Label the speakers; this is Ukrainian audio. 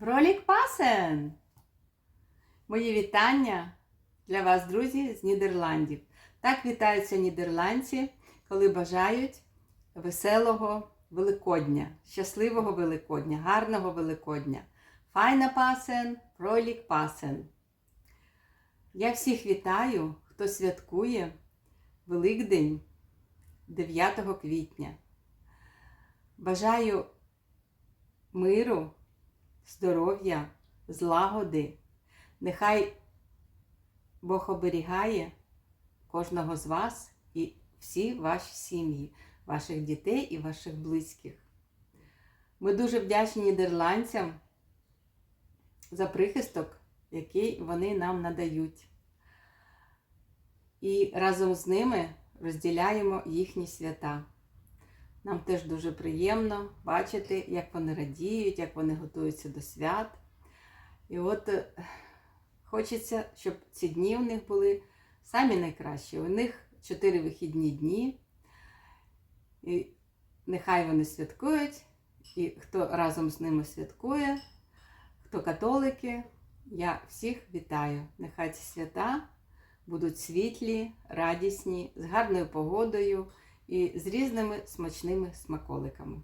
Speaker 1: Пролік Пасен! Мої вітання для вас, друзі, з Нідерландів. Так вітаються нідерландці, коли бажають веселого Великодня, щасливого Великодня, гарного Великодня. Файна пасен, пролік пасен. Я всіх вітаю, хто святкує Великдень 9 квітня. Бажаю миру, здоров'я, злагоди. Нехай Бог оберігає кожного з вас і всі ваші сім'ї, ваших дітей і ваших близьких. Ми дуже вдячні нідерландцям за прихисток, який вони нам надають. І разом з ними розділяємо їхні свята. Нам теж дуже приємно бачити, як вони радіють, як вони готуються до свят. І от е, хочеться, щоб ці дні у них були самі найкращі. У них чотири вихідні дні. І нехай вони святкують, і хто разом з ними святкує, хто католики, я всіх вітаю. Нехай ці свята будуть світлі, радісні, з гарною погодою і з різними смачними смаколиками.